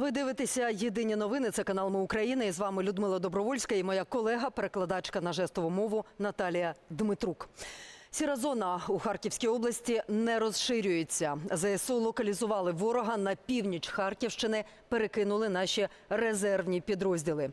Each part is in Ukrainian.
Ви дивитеся єдині новини. Це канал Ми України. І з вами Людмила Добровольська і моя колега, перекладачка на жестову мову Наталія Дмитрук. Сіра зона у Харківській області не розширюється. ЗСУ локалізували ворога на північ Харківщини, перекинули наші резервні підрозділи.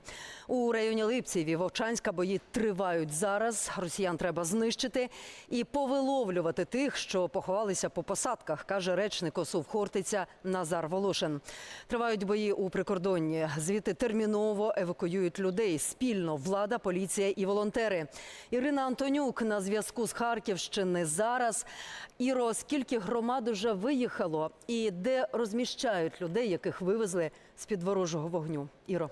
У районі Липців Вовчанська бої тривають зараз. Росіян треба знищити і повиловлювати тих, що поховалися по посадках, каже речник ОСУ Хортиця Назар Волошин. Тривають бої у прикордонні. Звідти терміново евакуюють людей. Спільно влада, поліція і волонтери. Ірина Антонюк на зв'язку з Харківщини зараз. Іро, скільки громад уже виїхало і де розміщають людей, яких вивезли з під ворожого вогню? Іро.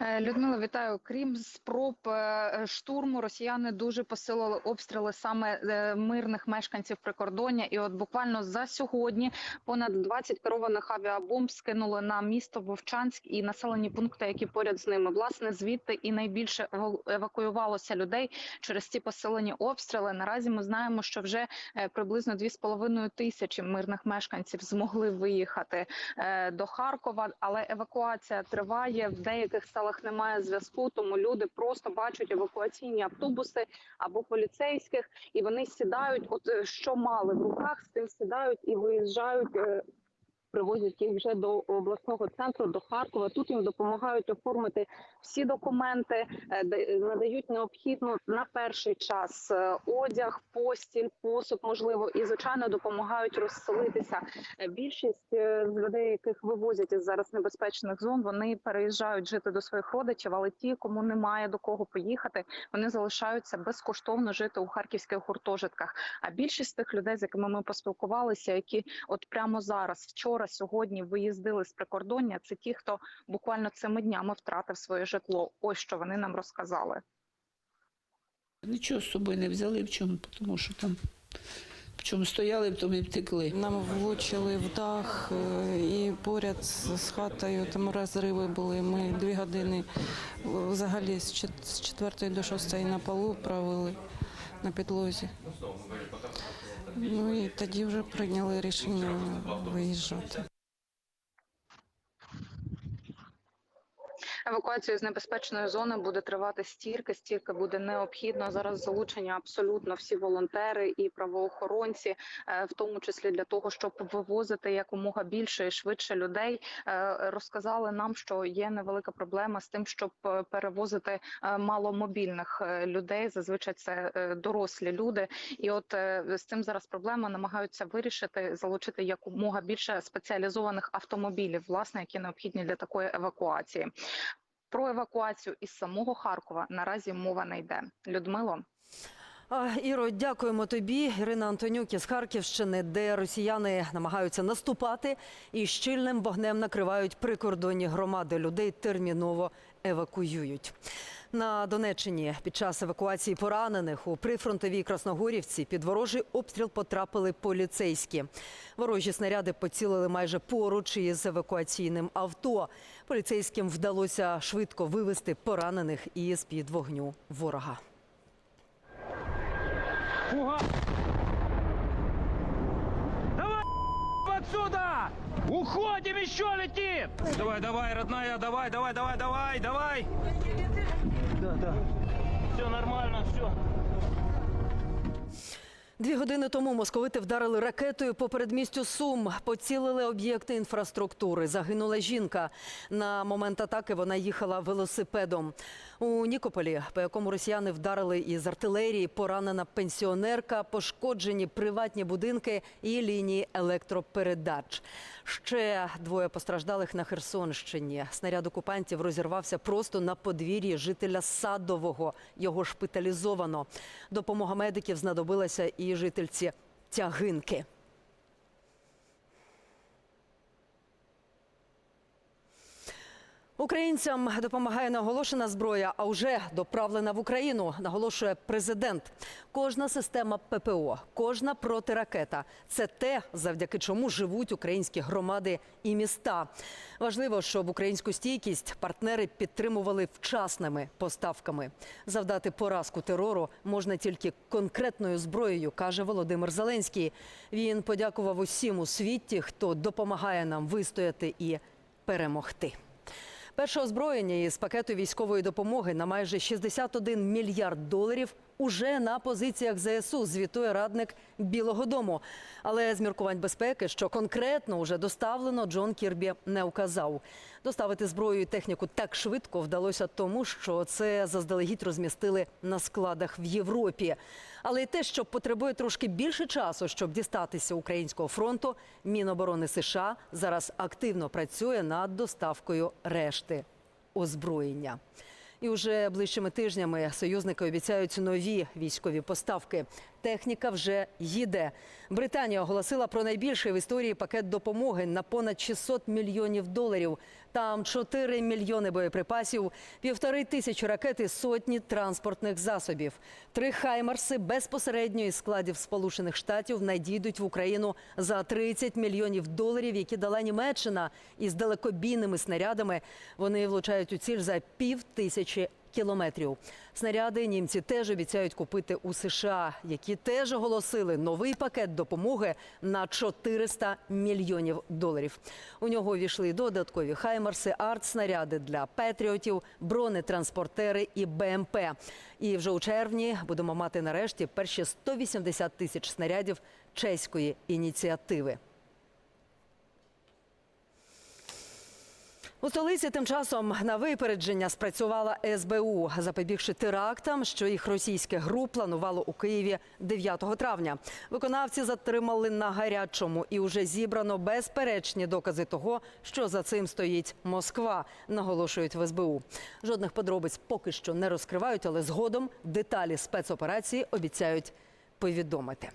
Е, Людмила, вітаю. Крім спроб е, штурму, росіяни дуже посилили обстріли саме е, мирних мешканців прикордоння. І от буквально за сьогодні понад 20 керованих авіабомб скинули на місто Вовчанськ і населені пункти, які поряд з ними. Власне, звідти і найбільше ева- евакуювалося людей через ці посилені обстріли. Наразі ми знаємо, що вже приблизно 2,5 тисячі мирних мешканців змогли виїхати до Харкова, але евакуація триває. В деяких селах немає зв'язку, тому люди просто бачать евакуаційні автобуси або поліцейських, і вони сідають. От е, що мали в руках, з тим сідають і виїжджають. Привозять їх вже до обласного центру, до Харкова. Тут їм допомагають оформити всі документи, е, надають необхідну на перший час е, одяг, постіль, посуд, можливо, і звичайно допомагають розселитися. Е, Більшість людей, яких вивозять із зараз небезпечних зон, вони переїжджають жити до своїх родичів, але ті, кому немає до кого поїхати, вони залишаються безкоштовно жити у харківських гуртожитках. А більшість тих людей, з якими ми поспілкувалися, які от прямо зараз, вчора, сьогодні виїздили з прикордоння, це ті, хто буквально цими днями втратив своє житло. Ось що вони нам розказали. Нічого з собою не взяли в чому, тому що там в чому стояли, в тому і втекли. Нам влучили в дах е, і поряд з хатою там розриви були. Ми дві години взагалі з чет- з четвертої до шостої на полу провели на підлозі. Ну і тоді вже прийняли рішення виїжджати. Евакуація з небезпечної зони буде тривати стільки, стільки буде необхідно. Зараз залучення абсолютно всі волонтери і правоохоронці, е, в тому числі для того, щоб вивозити якомога більше і швидше людей. Е, Розказали нам, що є невелика проблема з тим, щоб е, перевозити маломобільних людей. Зазвичай це дорослі люди. І от з цим зараз проблема намагаються вирішити, залучити якомога більше спеціалізованих автомобілів, власне, які необхідні для такої евакуації. Про евакуацію із самого Харкова наразі мова не йде. Людмило. Іро, дякуємо тобі. Ірина Антонюк із Харківщини, де росіяни намагаються наступати і щільним вогнем накривають прикордонні громади. Людей терміново евакуюють. На Донеччині під час евакуації поранених у прифронтовій Красногорівці під ворожий обстріл потрапили поліцейські. Ворожі снаряди поцілили майже поруч із евакуаційним авто. Поліцейським вдалося швидко вивести поранених із під вогню ворога. Отсюда! Уходим, еще летит! Давай, давай, родная, давай, давай, давай, давай, давай! Да, да. Все нормально, все. Дві години тому московити вдарили ракетою по передмістю Сум, поцілили об'єкти інфраструктури. Загинула жінка. На момент атаки вона їхала велосипедом. У Нікополі, по якому росіяни вдарили із артилерії, поранена пенсіонерка, пошкоджені приватні будинки і лінії електропередач. Ще двоє постраждалих на Херсонщині. Снаряд окупантів розірвався просто на подвір'ї жителя Садового. Його шпиталізовано. Допомога медиків знадобилася і жительці Тягинки. Українцям допомагає наголошена зброя, а вже доправлена в Україну, наголошує президент. Кожна система ППО, кожна протиракета це те, завдяки чому живуть українські громади і міста. Важливо, щоб українську стійкість партнери підтримували вчасними поставками. Завдати поразку терору можна тільки конкретною зброєю, каже Володимир Зеленський. Він подякував усім у світі, хто допомагає нам вистояти і перемогти. Перше озброєння із пакету військової допомоги на майже 61 мільярд доларів уже на позиціях ЗСУ, звітує радник Білого Дому. Але з міркувань безпеки, що конкретно уже доставлено, Джон Кірбі не указав. Доставити зброю і техніку так швидко вдалося тому, що це заздалегідь розмістили на складах в Європі. Але й те, що потребує трошки більше часу, щоб дістатися українського фронту, Міноборони США зараз активно працює над доставкою решти озброєння. І вже ближчими тижнями союзники обіцяють нові військові поставки. Техніка вже їде. Британія оголосила про найбільший в історії пакет допомоги на понад 600 мільйонів доларів. Там 4 мільйони боєприпасів, півтори тисячі ракет і сотні транспортних засобів. Три хаймарси безпосередньо із складів Сполучених Штатів надійдуть в Україну за 30 мільйонів доларів, які дала Німеччина із далекобійними снарядами. Вони влучають у ціль за пів тисячі кілометрів. Снаряди німці теж обіцяють купити у США, які теж оголосили новий пакет допомоги на 400 мільйонів доларів. У нього увійшли додаткові хаймарси, арт-снаряди для петріотів, бронетранспортери і БМП. І вже у червні будемо мати нарешті перші 180 тисяч снарядів чеської ініціативи. У столиці тим часом на випередження спрацювала СБУ, запобігши терактам, що їх російське гру планувало у Києві 9 травня. Виконавці затримали на гарячому і вже зібрано безперечні докази того, що за цим стоїть Москва, наголошують в СБУ. Жодних подробиць поки що не розкривають, але згодом деталі спецоперації обіцяють повідомити.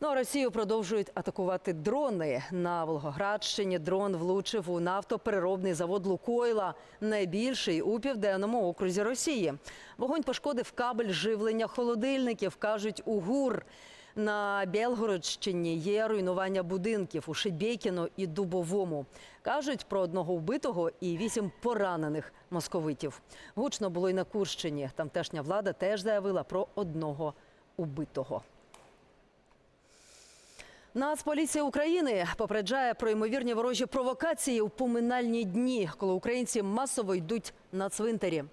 Ну а Росію продовжують атакувати дрони. На Волгоградщині дрон влучив у нафтопереробний завод Лукойла, найбільший у південному окрузі Росії. Вогонь пошкодив кабель живлення холодильників, кажуть у ГУР. На Білгородщині є руйнування будинків у Шебєкіно і Дубовому. Кажуть про одного вбитого і вісім поранених московитів. Гучно було й на Курщині. Тамтешня влада теж заявила про одного убитого. Нацполіція України попереджає про ймовірні ворожі провокації у поминальні дні, коли українці масово йдуть на цвинтарі.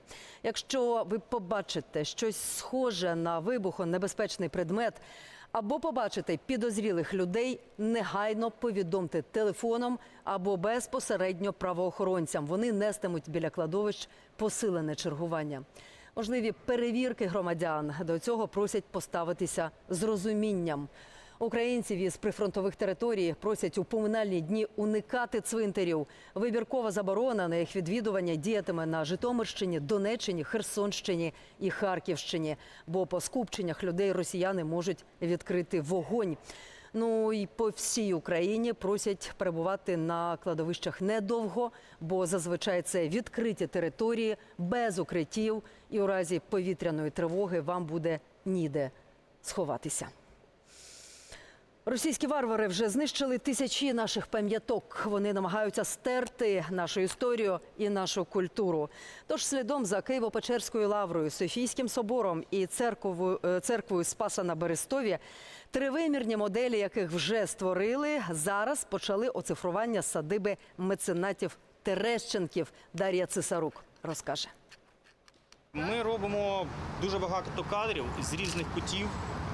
Якщо ви побачите щось схоже на вибухонебезпечний предмет або побачите підозрілих людей, негайно повідомте телефоном або безпосередньо правоохоронцям. Вони нестимуть біля кладовищ посилене чергування. Можливі перевірки громадян до цього просять поставитися з розумінням. Українців із прифронтових територій просять у поминальні дні уникати цвинтарів. Вибіркова заборона на їх відвідування діятиме на Житомирщині, Донеччині, Херсонщині і Харківщині. Бо по скупченнях людей росіяни можуть відкрити вогонь. Ну і по всій Україні просять перебувати на кладовищах недовго, бо зазвичай це відкриті території без укриттів, і у разі повітряної тривоги вам буде ніде сховатися. Російські варвари вже знищили тисячі наших пам'яток. Вони намагаються стерти нашу історію і нашу культуру. Тож слідом за Києво-Печерською лаврою, Софійським собором і е, церквою Спаса на Берестові, тривимірні моделі, яких вже створили, зараз почали оцифрування садиби меценатів Терещенків. Дар'я Цесарук розкаже. Ми робимо дуже багато кадрів з різних кутів,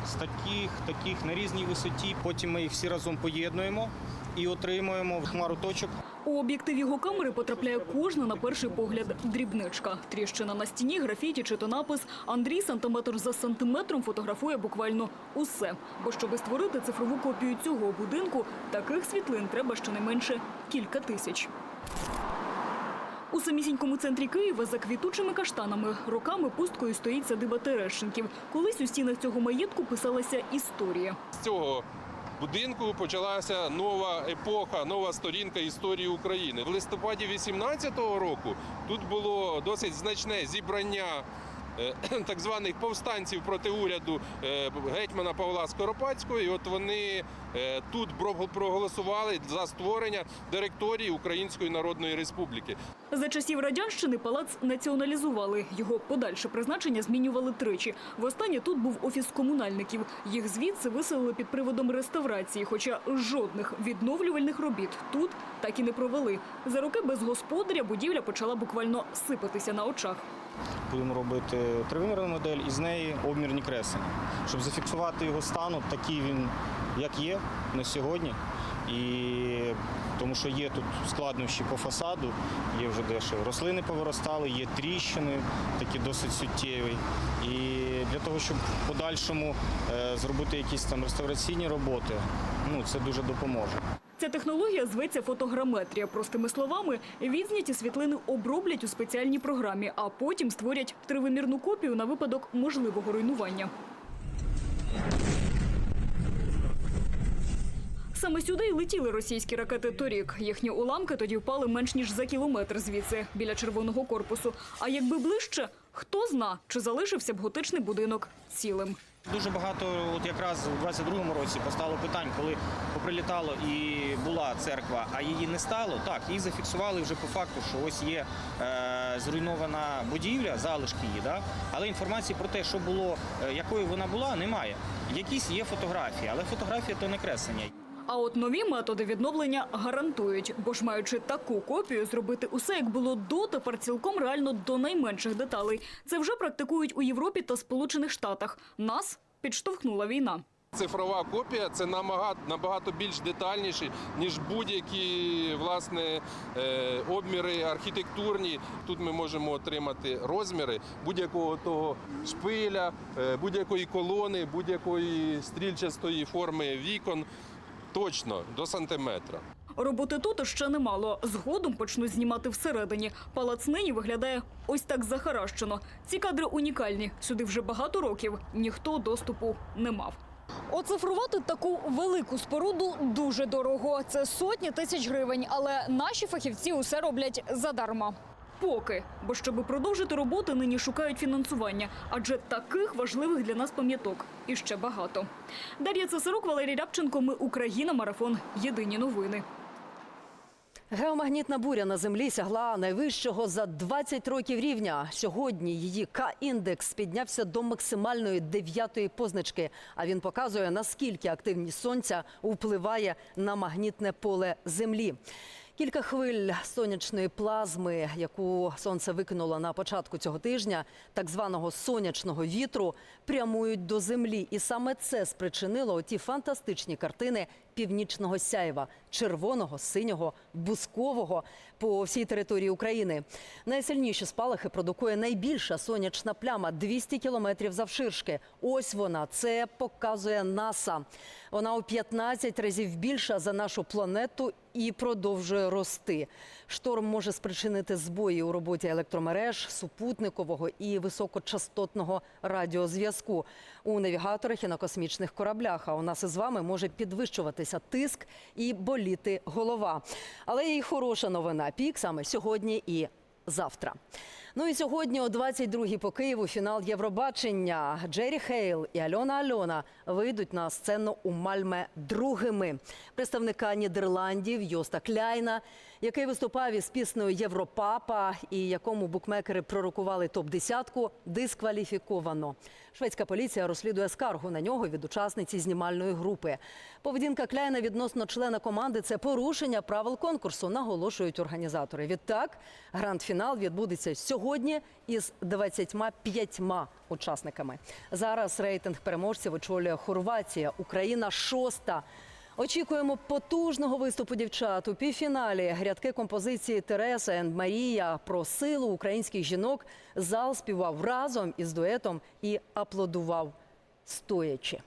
з таких, таких на різній висоті. Потім ми їх всі разом поєднуємо і отримуємо хмару точок. У об'єктив його камери потрапляє кожна на перший погляд дрібничка. Тріщина на стіні, графіті чи то напис. Андрій сантиметр за сантиметром фотографує буквально усе. Бо щоби створити цифрову копію цього будинку, таких світлин треба щонайменше кілька тисяч. У самісінькому центрі Києва за квітучими каштанами роками пусткою стоїть садиба Терещенків. Колись у стінах цього маєтку писалася історія. З цього будинку почалася нова епоха, нова сторінка історії України. В листопаді 18-го року тут було досить значне зібрання так званих повстанців проти уряду е, гетьмана Павла Скоропадського. І от вони е, тут проголосували за створення директорії Української Народної Республіки. За часів радянщини палац націоналізували. Його подальше призначення змінювали тричі. Востаннє тут був офіс комунальників. Їх звідси виселили під приводом реставрації, хоча жодних відновлювальних робіт тут так і не провели. За роки без господаря будівля почала буквально сипатися на очах. Будемо робити тривимірну модель і з неї обмірні креслення, щоб зафіксувати його стан, такий він, як є на сьогодні. І тому що є тут складнощі по фасаду, є вже дещо рослини повиростали, є тріщини, такі досить суттєві. І для того, щоб в подальшому е, зробити якісь там реставраційні роботи, ну це дуже допоможе. Ця технологія зветься фотограметрія. Простими словами, відзняті світлини оброблять у спеціальній програмі, а потім створять тривимірну копію на випадок можливого руйнування. Саме сюди й летіли російські ракети торік. Їхні уламки тоді впали менш ніж за кілометр звідси, біля червоного корпусу. А якби ближче, хто зна, чи залишився б готичний будинок цілим. Дуже багато, от якраз у 22-му році постало питань, коли поприлітало і була церква, а її не стало. Так, її зафіксували вже по факту, що ось є е, зруйнована будівля, залишки її, да? але інформації про те, що було, е, якою вона була, немає. Якісь є фотографії, але фотографія то не креслення. А от нові методи відновлення гарантують, бо ж маючи таку копію, зробити усе як було до, тепер цілком реально до найменших деталей. Це вже практикують у Європі та Сполучених Штатах. Нас підштовхнула війна. Цифрова копія це набагато, більш детальніше, ніж будь-які е, обміри архітектурні. Тут ми можемо отримати розміри будь-якого того шпиля, е, будь-якої колони, будь-якої стрільчастої форми вікон. Точно до сантиметра. Роботи тут ще немало. Згодом почнуть знімати всередині. Палац нині виглядає ось так захаращено. Ці кадри унікальні. Сюди вже багато років ніхто доступу не мав. Оцифрувати таку велику споруду дуже дорого. Це сотні тисяч гривень, але наші фахівці усе роблять задарма. Поки, бо щоб продовжити роботи, нині шукають фінансування, адже таких важливих для нас пам'яток і ще багато. Дар'я Цесарук, Валерій Рябченко. Ми Україна. Марафон. Єдині новини. Геомагнітна буря на землі сягла найвищого за 20 років рівня. Сьогодні її К-індекс піднявся до максимальної дев'ятої позначки. А він показує, наскільки активність сонця впливає на магнітне поле землі. Кілька хвиль сонячної плазми, яку сонце викинуло на початку цього тижня, так званого сонячного вітру, прямують до землі. І саме це спричинило оті фантастичні картини північного сяйва червоного, синього, бускового по всій території України. Найсильніші спалахи продукує найбільша сонячна пляма 200 кілометрів завширшки. Ось вона це показує НАСА. Вона у 15 разів більша за нашу планету і продовжує рости. Шторм може спричинити збої у роботі електромереж, супутникового і високочастотного радіозв'язку у навігаторах і на космічних кораблях. А у нас із вами може підвищуватися тиск і боліти голова. Але є і хороша новина. Пік саме сьогодні і завтра. Ну і сьогодні о 22-й по Києву фінал Євробачення. Джері Хейл і Альона Альона вийдуть на сцену у Мальме другими. Представника Нідерландів Йоста Кляйна, який виступав із піснею Європапа і якому букмекери пророкували топ-десятку, дискваліфіковано. Шведська поліція розслідує скаргу на нього від учасниці знімальної групи. Поведінка Кляйна відносно члена команди це порушення правил конкурсу, наголошують організатори. Відтак гранд-фінал відбудеться сьогодні із 25 учасниками. Зараз рейтинг переможців очолює Хорватія. Україна шоста. Очікуємо потужного виступу дівчат у півфіналі. Рядки композиції Тереса енд Марія про силу українських жінок зал співав разом із дуетом і аплодував стоячи.